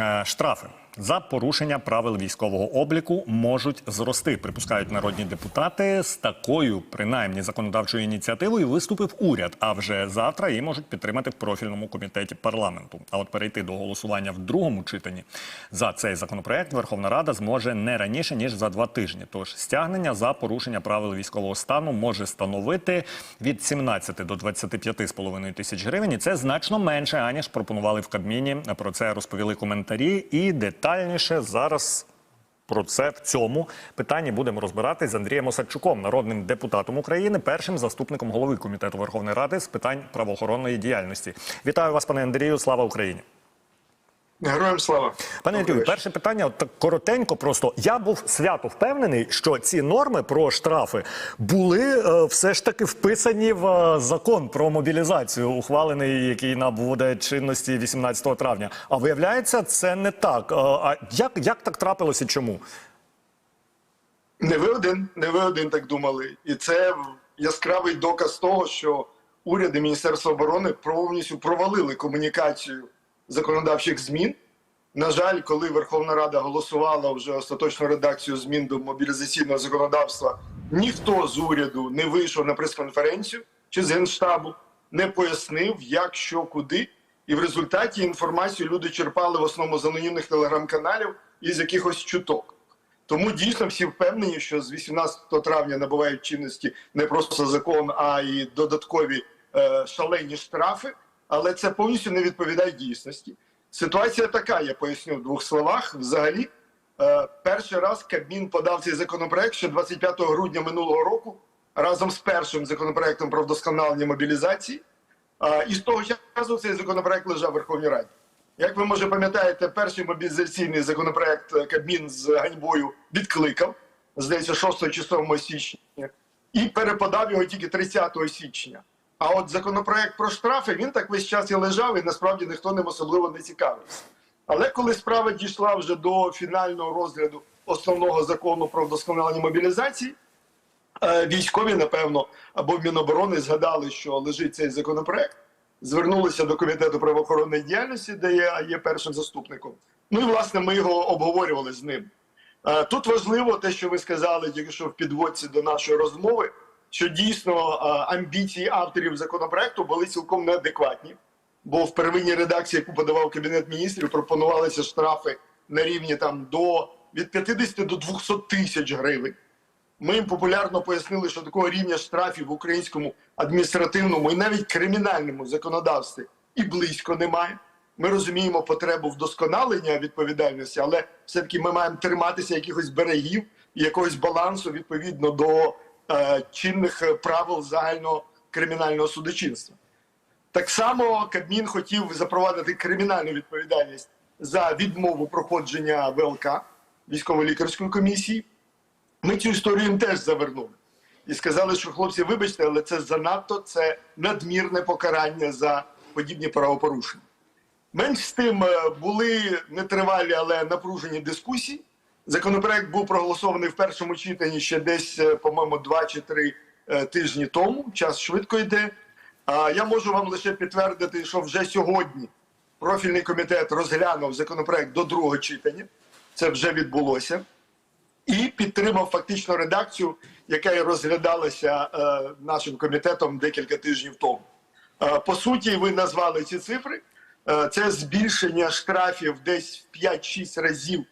Е, Штрафи за порушення правил військового обліку можуть зрости, припускають народні депутати. З такою, принаймні, законодавчою ініціативою виступив уряд. А вже завтра її можуть підтримати в профільному комітеті парламенту. А от перейти до голосування в другому читанні за цей законопроект Верховна Рада зможе не раніше ніж за два тижні. Тож стягнення за порушення правил військового стану може становити від 17 до 25,5 тисяч гривень. І це значно менше аніж пропонували в Кабміні. Про це розповіли коментарі. І детальніше зараз про це в цьому питанні будемо розбиратись з Андрієм Осадчуком, народним депутатом України, першим заступником голови комітету Верховної Ради з питань правоохоронної діяльності. Вітаю вас, пане Андрію. Слава Україні. Героям слава. Пане Андрію, перше питання, от так коротенько. Просто я був свято впевнений, що ці норми про штрафи були е, все ж таки вписані в е, закон про мобілізацію, ухвалений, який набуде чинності 18 травня. А виявляється, це не так. Е, а як, як так трапилося? і Чому? Не ви один, не ви один так думали. І це яскравий доказ того, що уряд і Міністерство оборони повністю провалили комунікацію законодавчих змін. На жаль, коли Верховна Рада голосувала вже остаточну редакцію змін до мобілізаційного законодавства, ніхто з уряду не вийшов на прес-конференцію чи з генштабу, не пояснив, як, що, куди. І в результаті інформацію люди черпали в основному з анонімних телеграм-каналів і з якихось чуток. Тому дійсно всі впевнені, що з 18 травня набувають чинності не просто закон, а й додаткові е, шалені штрафи. Але це повністю не відповідає дійсності. Ситуація така, я поясню в двох словах. Взагалі, е, перший раз Кабмін подав цей законопроект ще 25 грудня минулого року разом з першим законопроектом про вдосконалення мобілізації. І з того часу цей законопроект лежав в Верховній Раді. Як ви може пам'ятаєте, перший мобілізаційний законопроект е, Кабмін з ганьбою відкликав, здається, 6 чи 7 січня, і переподав його тільки 30 січня. А от законопроект про штрафи він так весь час і лежав, і насправді ніхто ним особливо не цікавився. Але коли справа дійшла вже до фінального розгляду основного закону про вдосконалення мобілізації, Е, військові, напевно, або в Міноборони згадали, що лежить цей законопроект, звернулися до комітету правоохоронної діяльності, де я є першим заступником. Ну і власне ми його обговорювали з ним. Е, Тут важливо те, що ви сказали, тільки що в підводці до нашої розмови, що дійсно е, амбіції авторів законопроекту були цілком неадекватні. Бо в первинній редакції, яку подавав кабінет міністрів, пропонувалися штрафи на рівні там до від 50 до 200 тисяч гривень. Ми їм популярно пояснили, що такого рівня штрафів в українському адміністративному і навіть кримінальному законодавстві і близько немає. Ми розуміємо потребу вдосконалення відповідальності, але все-таки ми маємо триматися якихось берегів і якогось балансу відповідно до чинних е, правил загального кримінального судочинства. Так само Кабмін хотів запровадити кримінальну відповідальність за відмову проходження ВЛК військово-лікарської комісії. Ми цю історію їм теж завернули і сказали, що хлопці, вибачте, але це занадто це надмірне покарання за подібні правопорушення. Менш з тим е, були нетривалі, але напружені дискусії. Законопроект був проголосований в першому читанні ще десь, е, по-моєму, два чи три е, тижні тому. Час швидко йде. А я можу вам лише підтвердити, що вже сьогодні профільний комітет розглянув законопроект до другого читання. Це вже відбулося і підтримав фактично редакцію, яка і розглядалася е, нашим комітетом декілька тижнів тому. По суті, ви назвали ці цифри. Це збільшення штрафів десь в 5-6 разів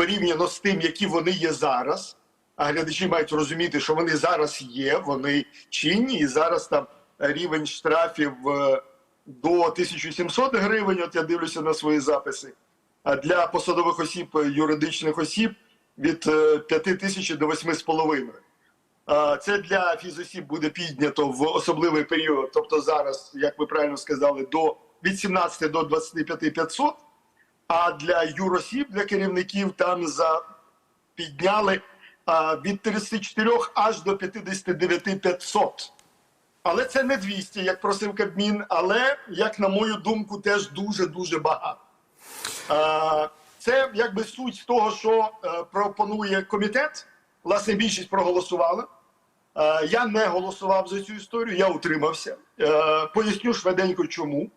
порівняно з тим, які вони є зараз. А глядачі мають розуміти, що вони зараз є, вони чинні, і зараз там рівень штрафів е, до 1700 гривень. От я дивлюся на свої записи. А для посадових осіб, е, юридичних осіб від е, 5 тисяч до 8,5. А, Це для фізосіб буде піднято в особливий період, тобто зараз, як ви правильно сказали, до від 17 до 25 500, а для юросіб, для керівників там за підняли а, від 34 аж до 59 500. Але це не 200, як просив Кабмін, але, як на мою думку, теж дуже-дуже багато. Е, Це якби суть того, що е, пропонує комітет. Власне, більшість проголосувала. Е, Я не голосував за цю історію, я утримався. Е, Поясню швиденько, чому.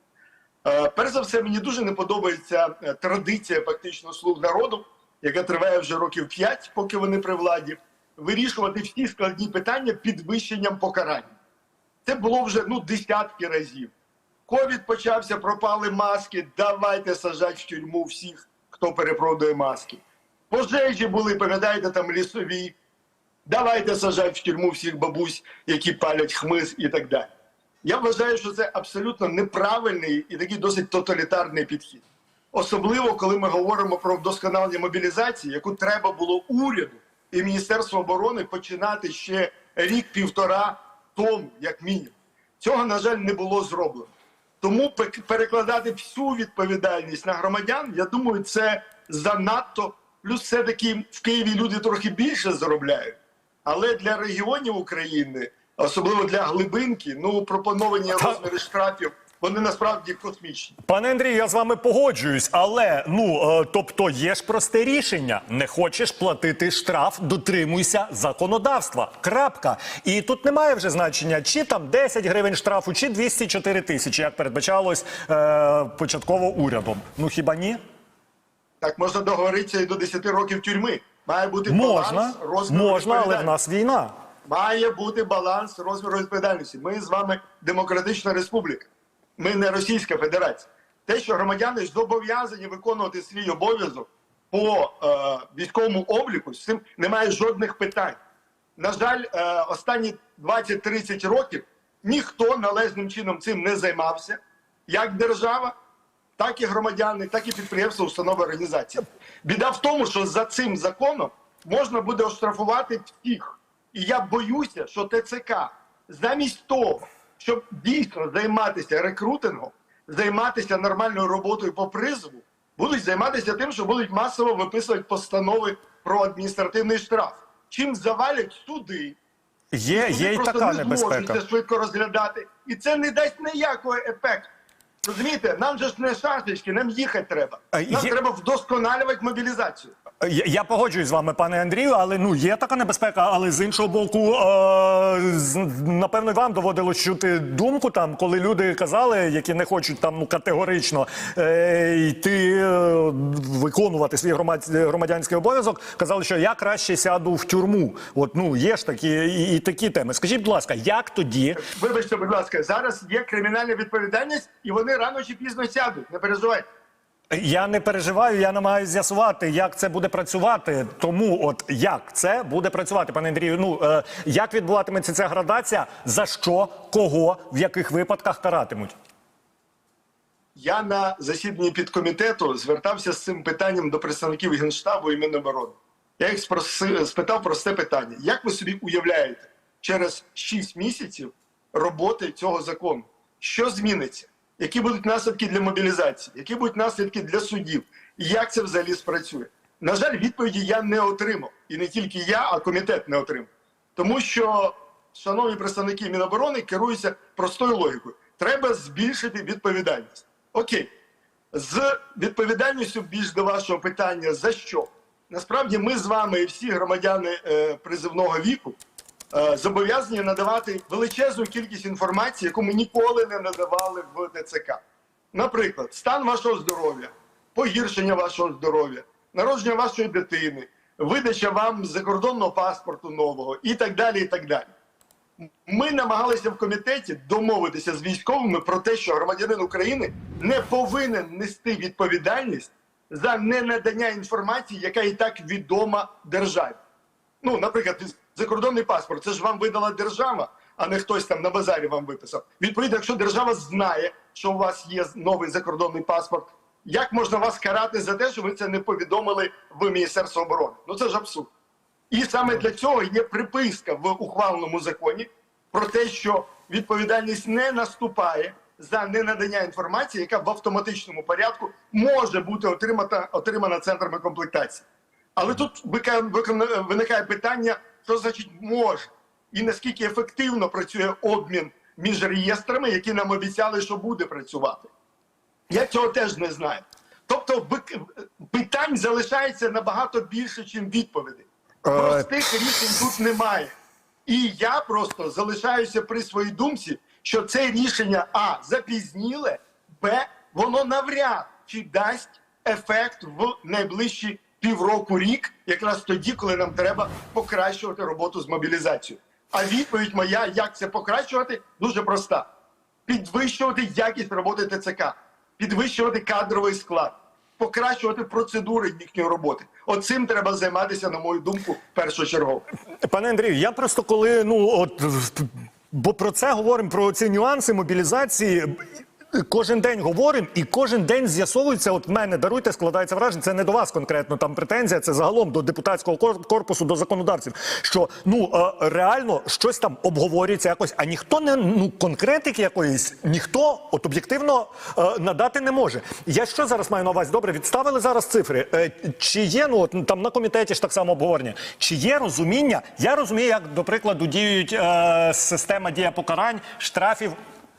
Е, Перш за все, мені дуже не подобається е, традиція фактично слуг народу, яка триває вже років 5, поки вони при владі, вирішувати всі складні питання підвищенням покарань. Це було вже ну десятки разів. Ковід почався, пропали маски. Давайте сажати в тюрму всіх, хто перепродує маски. Пожежі були, пам'ятаєте, там лісові. Давайте сажати в тюрму всіх бабусь, які палять хмиз і так далі. Я вважаю, що це абсолютно неправильний і такий досить тоталітарний підхід. Особливо, коли ми говоримо про вдосконалення мобілізації, яку треба було уряду і Міністерству оборони починати ще рік-півтора тому, як мінімум. Цього, на жаль, не було зроблено. Тому перекладати всю відповідальність на громадян, я думаю, це занадто. Плюс все-таки в Києві люди трохи більше заробляють. Але для регіонів України, особливо для глибинки, ну пропоновані розміри штрафів, вони насправді космічні. Пане Андрію, я з вами погоджуюсь, але ну е, тобто є ж просте рішення: не хочеш платити штраф, дотримуйся законодавства. Крапка. І тут немає вже значення, чи там 10 гривень штрафу, чи 204 тисячі, як передбачалось е, початково урядом. Ну хіба ні? Так можна договоритися і до 10 років тюрми. Має бути Можна, баланс можна, але в нас війна. Має бути баланс розміру відповідальності. Ми з вами демократична республіка. Ми не Російська Федерація. Те, що громадяни зобов'язані виконувати свій обов'язок по е, військовому обліку, з цим немає жодних питань. На жаль, е, останні 20-30 років ніхто належним чином цим не займався, як держава, так і громадяни, так і підприємства, установи організації. Біда в тому, що за цим законом можна буде оштрафувати всіх. І я боюся, що ТЦК замість того, щоб дійсно займатися рекрутингом, займатися нормальною роботою по призову, будуть займатися тим, що будуть масово виписувати постанови про адміністративний штраф. Чим завалять суди, Є, Суди є і просто така не небезпека. це швидко розглядати, і це не дасть ніякого ефекту. Розумієте, нам же ж не шашечки, нам їхати треба. Нам є- треба вдосконалювати мобілізацію. Я, погоджуюсь з вами, пане Андрію, але ну є така небезпека. Але з іншого боку, е, напевно, вам доводилось чути думку там, коли люди казали, які не хочуть там ну категорично е, йти е, виконувати свій громад, громадянський обов'язок, казали, що я краще сяду в тюрму. От ну є ж такі і, і такі теми. Скажіть, будь ласка, як тоді? Вибачте, будь ласка, зараз є кримінальна відповідальність, і вони рано чи пізно сядуть. Не переживайте. Я не переживаю, я намагаюся з'ясувати, як це буде працювати. Тому, от як це буде працювати, пане Андрію? Ну е, як відбуватиметься ця градація? За що, кого, в яких випадках каратимуть? Я на засіданні підкомітету звертався з цим питанням до представників Генштабу і Міноборони. Я їх спроси- спитав просте питання: як ви собі уявляєте через 6 місяців роботи цього закону? Що зміниться? Які будуть наслідки для мобілізації? Які будуть наслідки для судів? І як це взагалі спрацює? На жаль, відповіді я не отримав. І не тільки я, а комітет не отримав. Тому що, шановні представники Міноборони, керуються простою логікою. Треба збільшити відповідальність. Окей, з відповідальністю більш до вашого питання, за що? Насправді ми з вами і всі громадяни е, призивного віку зобов'язані надавати величезну кількість інформації, яку ми ніколи не надавали в ДЦК. Наприклад, стан вашого здоров'я, погіршення вашого здоров'я, народження вашої дитини, видача вам закордонного паспорту нового і так далі. і так далі. Ми намагалися в комітеті домовитися з військовими про те, що громадянин України не повинен нести відповідальність за ненадання інформації, яка і так відома державі. Ну, наприклад, закордонний паспорт, це ж вам видала держава, а не хтось там на базарі вам виписав. Відповідно, якщо держава знає, що у вас є новий закордонний паспорт, як можна вас карати за те, що ви це не повідомили в Міністерство оборони? Ну це ж абсурд. І саме для цього є приписка в ухваленому законі про те, що відповідальність не наступає за ненадання інформації, яка в автоматичному порядку може бути отримана, отримана центрами комплектації. Але тут виникає питання, що значить може, і наскільки ефективно працює обмін між реєстрами, які нам обіцяли, що буде працювати. Я цього теж не знаю. Тобто питань залишається набагато більше, ніж відповідей. Простих рішень тут немає. І я просто залишаюся при своїй думці, що це рішення А запізніле, Б воно навряд чи дасть ефект в найближчі півроку рік, якраз тоді, коли нам треба покращувати роботу з мобілізацією. А відповідь моя, як це покращувати, дуже проста: підвищувати якість роботи ТЦК, підвищувати кадровий склад, покращувати процедури їхньої роботи. От цим треба займатися, на мою думку, першочергово. Пане Андрію, я просто коли ну от бо про це говоримо про ці нюанси мобілізації. Кожен день говоримо, і кожен день з'ясовується. От в мене даруйте, складається враження. Це не до вас конкретно там претензія, це загалом до депутатського кор- корпусу, до законодавців. Що ну е, реально щось там обговорюється якось, а ніхто не ну конкретики якоїсь ніхто от об'єктивно е, надати не може. Я що зараз маю на увазі? Добре, відставили зараз цифри. Е, чи є ну от там на комітеті ж так само обговорення? Чи є розуміння? Я розумію, як до прикладу діють система дія покарань, штрафів.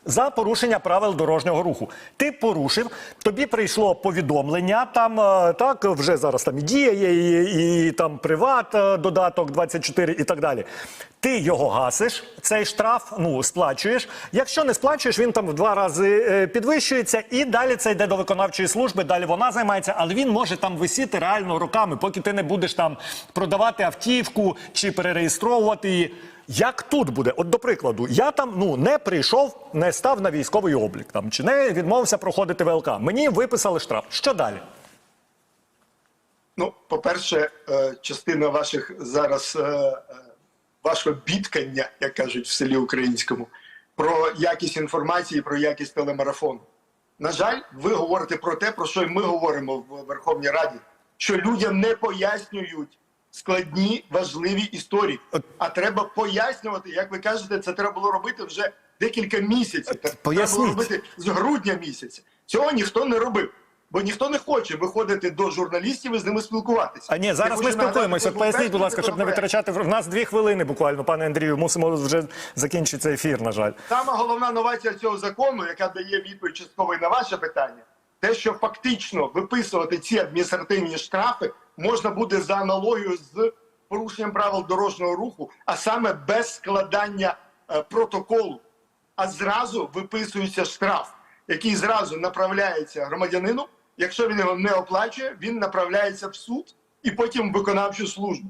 За порушення правил дорожнього руху. Ти порушив, тобі прийшло повідомлення. Там е, так вже зараз там і дія є, і, і там приват, е, додаток 24 і так далі. Ти його гасиш, цей штраф, ну сплачуєш. Якщо не сплачуєш, він там в два рази е, підвищується, і далі це йде до виконавчої служби. Далі вона займається, але він може там висіти реально роками, поки ти не будеш там продавати автівку чи перереєстровувати її. Як тут буде? От до прикладу, я там ну не прийшов, не став на військовий облік там чи не відмовився проходити ВЛК. Мені виписали штраф. Що далі? Ну, по-перше, е, частина ваших зараз е, е, вашого бідкання, як кажуть в селі українському, про якість інформації, про якість телемарафону. На жаль, ви говорите про те, про що ми говоримо в Верховній Раді, що людям не пояснюють складні важливі історії. А треба пояснювати, як ви кажете, це треба було робити вже декілька місяців. Треба було робити з грудня місяця. Цього ніхто не робив. Бо ніхто не хоче виходити до журналістів і з ними спілкуватися. А ні, зараз ми спілкуємося. От Поясніть, будь ласка, щоб не витрачати в нас дві хвилини буквально, пане Андрію. Мусимо вже закінчити цей ефір. На жаль. Саме головна новація цього закону, яка дає відповідь частково і на ваше питання, те, що фактично виписувати ці адміністративні штрафи можна буде за аналогією з порушенням правил дорожнього руху, а саме без складання е, протоколу, а зразу виписується штраф, який зразу направляється громадянину. Якщо він його не оплачує, він направляється в суд і потім в виконавчу службу.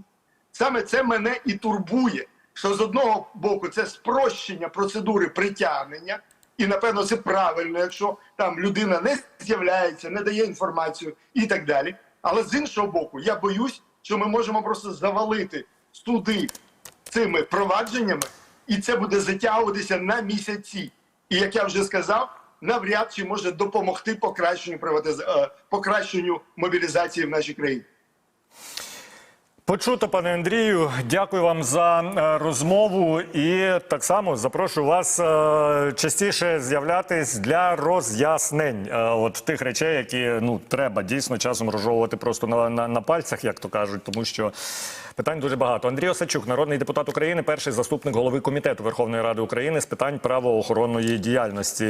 Саме це мене і турбує. Що з одного боку це спрощення процедури притягнення, і напевно це правильно, якщо там людина не з'являється, не дає інформацію і так далі. Але з іншого боку, я боюсь, що ми можемо просто завалити суди цими провадженнями, і це буде затягуватися на місяці. І як я вже сказав, навряд чи може допомогти покращенню приватиз... е, покращенню мобілізації в нашій країні. Почуто, пане Андрію. Дякую вам за е, розмову. І так само запрошую вас е, частіше з'являтись для роз'яснень е, от тих речей, які ну треба дійсно часом розжовувати просто на, на, на пальцях, як то кажуть, тому що питань дуже багато. Андрій Осадчук, народний депутат України, перший заступник голови комітету Верховної Ради України з питань правоохоронної діяльності.